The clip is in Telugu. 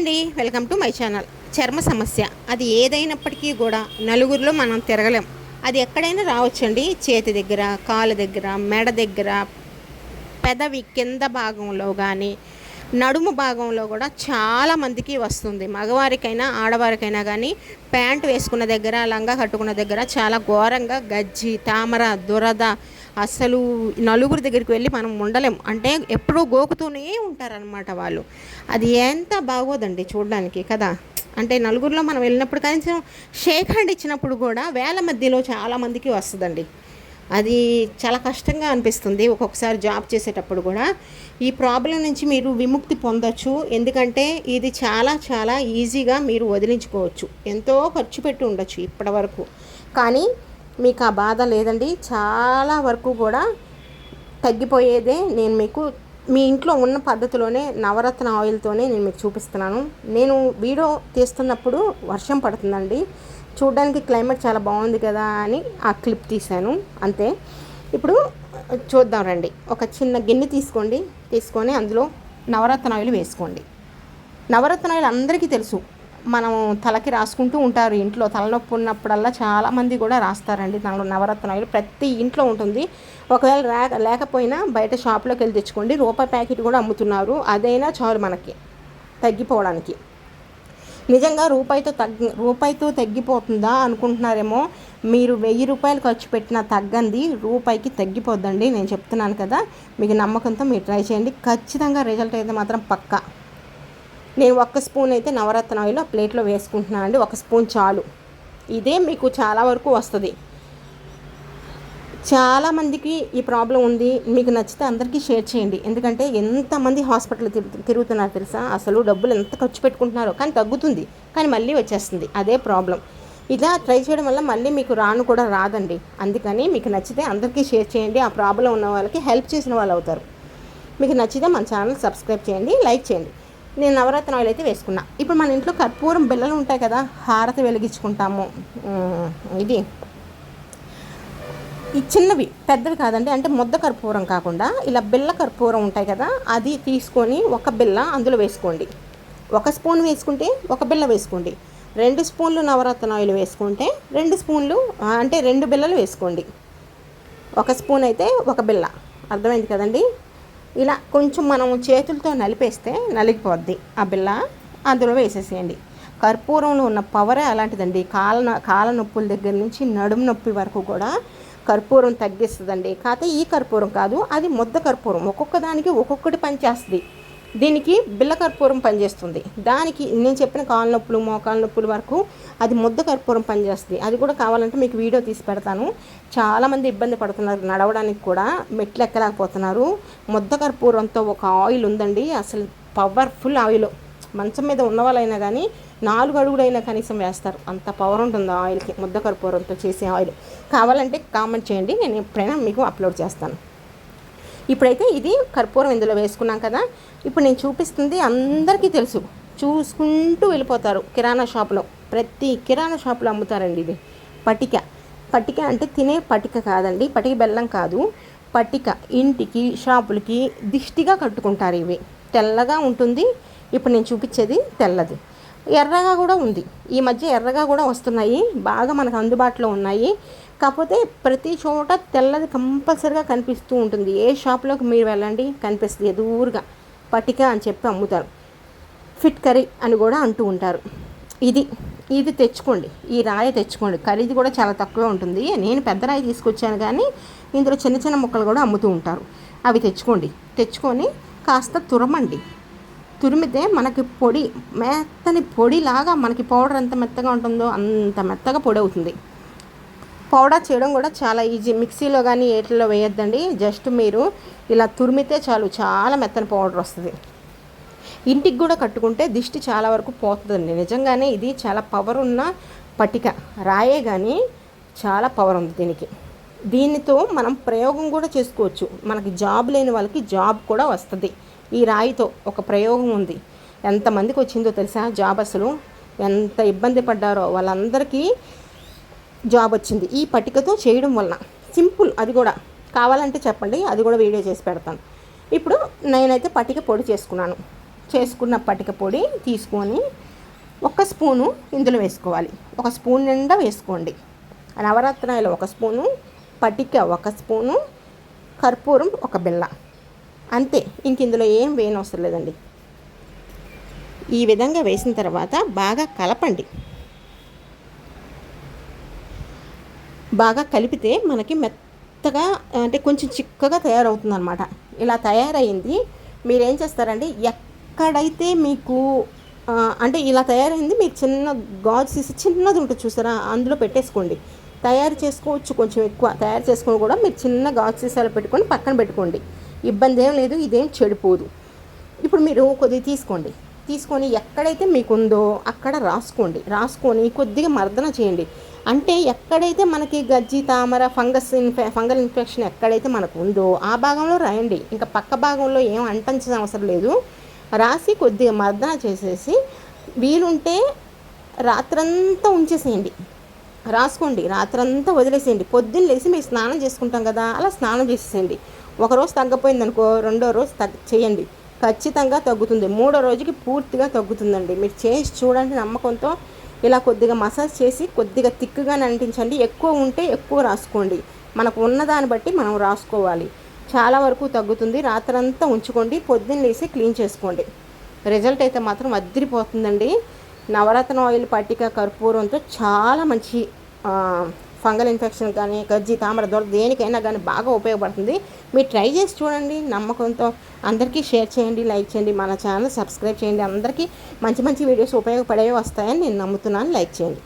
అండి. Welcome to my channel. చర్మ సమస్య. అది ఏదైనప్పటికీ కూడా నలుగురిలో మనం తిరగలేం. అది ఎక్కడైనా రావచ్చండి. చేతి దగ్గర కాలు దగ్గర మెడ దగ్గర పెదవి కింద భాగంలో కానీ నడుము భాగంలో కూడా చాలామందికి వస్తుంది. మగవారికైనా ఆడవారికైనా కానీ ప్యాంట్ వేసుకున్న దగ్గర లంగా కట్టుకున్న దగ్గర చాలా ఘోరంగా గజ్జి తామర దురద అసలు నలుగురి దగ్గరికి వెళ్ళి మనం ఉండలేం. అంటే ఎప్పుడూ గోకుతూనే ఉంటారనమాట వాళ్ళు. అది ఎంత బాగోదండి చూడడానికి కదా. అంటే నలుగురిలో మనం వెళ్ళినప్పుడు కనీసం షేక్ హ్యాండ్ ఇచ్చినప్పుడు కూడా వేల మధ్యలో చాలామందికి వస్తుందండి. అది చాలా కష్టంగా అనిపిస్తుంది. ఒక్కొక్కసారి జాబ్ చేసేటప్పుడు కూడా ఈ ప్రాబ్లం నుంచి మీరు విముక్తి పొందొచ్చు. ఎందుకంటే ఇది చాలా చాలా ఈజీగా మీరు వదిలించుకోవచ్చు. ఎంతో ఖర్చు పెట్టి ఉండొచ్చు ఇప్పటి వరకు. కానీ మీకు ఆ బాధ లేదండి. చాలా వరకు కూడా తగ్గిపోయేదే నేను మీకు మీ ఇంట్లో ఉన్న పద్ధతిలోనే నవరత్న ఆయిల్తోనే నేను మీకు చూపిస్తున్నాను. నేను వీడియో తీస్తున్నప్పుడు వర్షం పడుతుందండి. చూడడానికి క్లైమేట్ చాలా బాగుంది కదా అని ఆ క్లిప్ తీశాను. అంతే. ఇప్పుడు చూద్దాం రండి. ఒక చిన్న గిన్నె తీసుకోండి. తీసుకొని అందులో నవరత్న ఆయిల్ వేసుకోండి. నవరత్న ఆయిల్ అందరికీ తెలుసు. మనం తలకి రాసుకుంటూ ఉంటారు ఇంట్లో. తలనొప్పి ఉన్నప్పుడల్లా చాలామంది కూడా రాస్తారండి తనలో నవరత్న ఆయిల్. ప్రతి ఇంట్లో ఉంటుంది. ఒకవేళ రా లేకపోయినా బయట షాప్లోకి వెళ్ళి తెచ్చుకోండి. రూపాయి ప్యాకెట్ కూడా అమ్ముతున్నారు. అదైనా చాలు మనకి. తగ్గిపోవడానికి. నిజంగా రూపాయితో తగ్గి రూపాయితో తగ్గిపోతుందా అనుకుంటున్నారేమో. మీరు వెయ్యి రూపాయలు ఖర్చు పెట్టిన తగ్గంది రూపాయికి తగ్గిపోద్దండి. నేను చెప్తున్నాను కదా మీకు నమ్మకంతో మీరు ట్రై చేయండి. ఖచ్చితంగా రిజల్ట్ అయితే మాత్రం పక్కా. నేను ఒక్క స్పూన్ అయితే నవరత్న ఆయిల్ ఆ ప్లేట్లో వేసుకుంటున్నాను అండి ఒక స్పూన్ చాలు. ఇదే మీకు చాలా వరకు వస్తుంది. చాలామందికి ఈ ప్రాబ్లం ఉంది. మీకు నచ్చితే అందరికీ షేర్ చేయండి. ఎందుకంటే ఎంతమంది హాస్పిటల్ తిరుగు తిరుగుతున్నారు తెలుసా? అసలు డబ్బులు ఎంత ఖర్చు పెట్టుకుంటున్నారో. కానీ తగ్గుతుంది. కానీ మళ్ళీ వచ్చేస్తుంది. అదే ప్రాబ్లం. ఇలా ట్రై చేయడం వల్ల మళ్ళీ మీకు రాను కూడా రాదండి. అందుకని మీకు నచ్చితే అందరికీ షేర్ చేయండి. ఆ ప్రాబ్లం ఉన్న వాళ్ళకి హెల్ప్ చేసిన వాళ్ళు అవుతారు. మీకు నచ్చితే మన ఛానల్ సబ్స్క్రైబ్ చేయండి. లైక్ చేయండి. నేను నవరత్న ఆయిల్ అయితే వేసుకున్నా. ఇప్పుడు మన ఇంట్లో కర్పూరం బిళ్ళలు ఉంటాయి కదా హారతి వెలిగించుకుంటాము. ఇది. ఈ చిన్నవి పెద్దవి కాదండి అంటే ముద్ద కర్పూరం కాకుండా ఇలా బిల్ల కర్పూరం ఉంటాయి కదా అది తీసుకొని ఒక బిల్ల అందులో వేసుకోండి. ఒక స్పూన్ వేసుకుంటే ఒక బిల్ల వేసుకోండి. రెండు స్పూన్లు నవరత్న ఆయిల్ వేసుకుంటే రెండు స్పూన్లు అంటే రెండు బిల్లలు వేసుకోండి. ఒక స్పూన్ అయితే ఒక బిల్ల అర్థమైంది కదండి? ఇలా కొంచెం మనం చేతులతో నలిపేస్తే నలిగిపోద్ది ఆ బిల్ల అందులో వేసేసేయండి. కర్పూరంలో ఉన్న పవరే అలాంటిదండి. కాల కాల నొప్పుల దగ్గర నుంచి నడుము నొప్పి వరకు కూడా కర్పూరం తగ్గిస్తుందండి. కాకపోతే ఈ కర్పూరం కాదు అది ముద్ద కర్పూరం. ఒక్కొక్క దానికి ఒక్కొక్కటి పనిచేస్తుంది. దీనికి బిల్ల కర్పూరం పనిచేస్తుంది. దానికి నేను చెప్పిన కాళ్ళ నొప్పులు మోకాళ్ళ నొప్పుల వరకు అది ముద్ద కర్పూరం పనిచేస్తుంది. అది కూడా కావాలంటే మీకు వీడియో తీసి పెడతాను. చాలామంది ఇబ్బంది పడుతున్నారు నడవడానికి కూడా. మెట్లు ఎక్కలేకపోతున్నారు. ముద్ద కర్పూరంతో ఒక ఆయిల్ ఉందండి. అసలు పవర్ఫుల్ ఆయిల్. మంచం మీద ఉన్న వాళ్ళైనా కానీ నాలుగు అడుగులైనా కనీసం వేస్తారు. అంత పవర్ ఉంటుంది ఆయిల్కి ముద్ద కర్పూరంతో చేసే ఆయిల్ కావాలంటే కామెంట్ చేయండి. నేను ఎప్పుడైనా మీకు అప్లోడ్ చేస్తాను. ఇప్పుడైతే ఇది కర్పూరం ఇందులో వేసుకున్నాం కదా. ఇప్పుడు నేను చూపిస్తుంది అందరికీ తెలుసు. చూసుకుంటూ వెళ్ళిపోతారు కిరాణా షాప్లో. ప్రతి కిరాణా షాప్లో అమ్ముతారండి ఇది. పటిక. పటిక అంటే తినే పటిక కాదండి. పటిక బెల్లం కాదు. పటిక ఇంటికి షాపులకి దిష్టిగా కట్టుకుంటారు ఇవి. తెల్లగా ఉంటుంది. ఇప్పుడు నేను చూపించేది తెల్లది. ఎర్రగా కూడా ఉంది. ఈ మధ్య ఎర్రగా కూడా వస్తున్నాయి. బాగా మనకు అందుబాటులో ఉన్నాయి. కాకపోతే ప్రతి చోట తెల్లది కంపల్సరిగా కనిపిస్తూ ఉంటుంది. ఏ షాప్లోకి మీరు వెళ్ళండి కనిపిస్తుంది. ఎదురుగా పటిక అని చెప్పి అమ్ముతారు. ఫిట్ కర్రీ అని కూడా అంటూ ఉంటారు. ఇది ఇది తెచ్చుకోండి. ఈ రాయి తెచ్చుకోండి. ఖరీదు కూడా చాలా తక్కువ ఉంటుంది. నేను పెద్ద రాయి తీసుకొచ్చాను కానీ ఇందులో చిన్న చిన్న ముక్కలు కూడా అమ్ముతూ ఉంటారు. అవి తెచ్చుకోండి. తెచ్చుకొని కాస్త తురమండి. తురిమితే మనకి పొడి మెత్తని పొడిలాగా మనకి పౌడర్ ఎంత మెత్తగా ఉంటుందో అంత మెత్తగా పొడి అవుతుంది. పౌడర్ చేయడం కూడా చాలా ఈజీ. మిక్సీలో కానీ ఏటిలో వేయొద్దండి. జస్ట్ మీరు ఇలా తురిమితే చాలు. చాలా మెత్తని పౌడర్ వస్తుంది. ఇంటికి కూడా కట్టుకుంటే దిష్టి చాలా వరకు పోతుందండి. నిజంగానే ఇది చాలా పవర్ ఉన్న పటిక రాయే కానీ చాలా పవర్ ఉంది దీనికి. దీనితో మనం ప్రయోగం కూడా చేసుకోవచ్చు. మనకి జాబ్ లేని వాళ్ళకి జాబ్ కూడా వస్తుంది. ఈ రాయితో ఒక ప్రయోగం ఉంది. ఎంతమందికి వచ్చిందో తెలుసా? జాబ్ అసలు ఎంత ఇబ్బంది పడ్డారో వాళ్ళందరికీ జాబ్ వచ్చింది. ఈ పట్టికతో చేయడం వలన సింపుల్ అది కూడా. కావాలంటే చెప్పండి అది కూడా వీడియో చేసి పెడతాను. ఇప్పుడు నేనైతే పట్టిక పొడి చేసుకున్నాను. చేసుకున్న పట్టిక పొడి తీసుకొని ఒక స్పూను ఇందులో వేసుకోవాలి. ఒక స్పూన్ నిండా వేసుకోండి. నవరత్నాలు ఒక స్పూను పటిక ఒక స్పూను కర్పూరం ఒక బిళ్ళ. అంతే ఇంక ఇందులో ఏం వేయనవసరం లేదండి. ఈ విధంగా వేసిన తర్వాత బాగా కలపండి. బాగా కలిపితే మనకి మెత్తగా అంటే కొంచెం చిక్కగా తయారవుతుందన్నమాట. ఇలా తయారైంది మీరేం చేస్తారండి ఎక్కడైతే మీకు అంటే ఇలా తయారైంది మీరు చిన్న గాజు సీసా చిన్నది ఉంటుంది చూసారా అందులో పెట్టేసుకోండి. తయారు చేసుకోవచ్చు కొంచెం ఎక్కువ. తయారు చేసుకొని కూడా మీరు చిన్న గాజు సీసాలో పెట్టుకొని పక్కన పెట్టుకోండి. ఇబ్బంది ఏం లేదు ఇదేం చెడిపోదు ఇప్పుడు మీరు కొద్దిగా తీసుకోండి. తీసుకొని ఎక్కడైతే మీకు ఉందో అక్కడ రాసుకోండి. రాసుకొని కొద్దిగా మర్దన చేయండి. అంటే ఎక్కడైతే మనకి గజ్జి తామర ఫంగస్ ఇన్ఫె ఫంగల్ ఇన్ఫెక్షన్ ఎక్కడైతే మనకు ఉందో ఆ భాగంలో రాయండి. ఇంకా పక్క భాగంలో ఏం అంటించిన అవసరం లేదు. రాసి కొద్దిగా మర్దన చేసేసి వీలుంటే రాత్రంతా ఉంచేసేయండి. రాసుకోండి. రాత్రంతా వదిలేసేయండి. పొద్దున్న లేచి మీరు స్నానం చేసుకుంటాం కదా అలా స్నానం చేసేసేయండి. ఒక రోజు తగ్గపోయింది అనుకో రెండో రోజు తగ్గ చేయండి. ఖచ్చితంగా తగ్గుతుంది. మూడో రోజుకి పూర్తిగా తగ్గుతుందండి. మీరు చేసి చూడండి నమ్మకంతో ఇలా కొద్దిగా మసాజ్ చేసి కొద్దిగా తిక్కుగా అంటించండి ఎక్కువ ఉంటే ఎక్కువ రాసుకోండి. మనకు ఉన్నదాన్ని బట్టి మనం రాసుకోవాలి. చాలా వరకు తగ్గుతుంది. రాత్రంతా ఉంచుకోండి. పొద్దున్న లేసి క్లీన్ చేసుకోండి. రిజల్ట్ అయితే మాత్రం అద్దరిపోతుందండి నవరత్న ఆయిల్ పట్టిక కర్పూరంతో చాలా మంచి ఫంగల్ ఇన్ఫెక్షన్ కానీ గజ్జి తామర దొర దేనికైనా కానీ బాగా ఉపయోగపడుతుంది. మీరు ట్రై చేసి చూడండి నమ్మకంతో అందరికీ షేర్ చేయండి లైక్ చేయండి మన ఛానల్ సబ్స్క్రైబ్ చేయండి. అందరికీ మంచి మంచి వీడియోస్ ఉపయోగపడేవి వస్తాయని నేను నమ్ముతున్నాను. లైక్ చేయండి.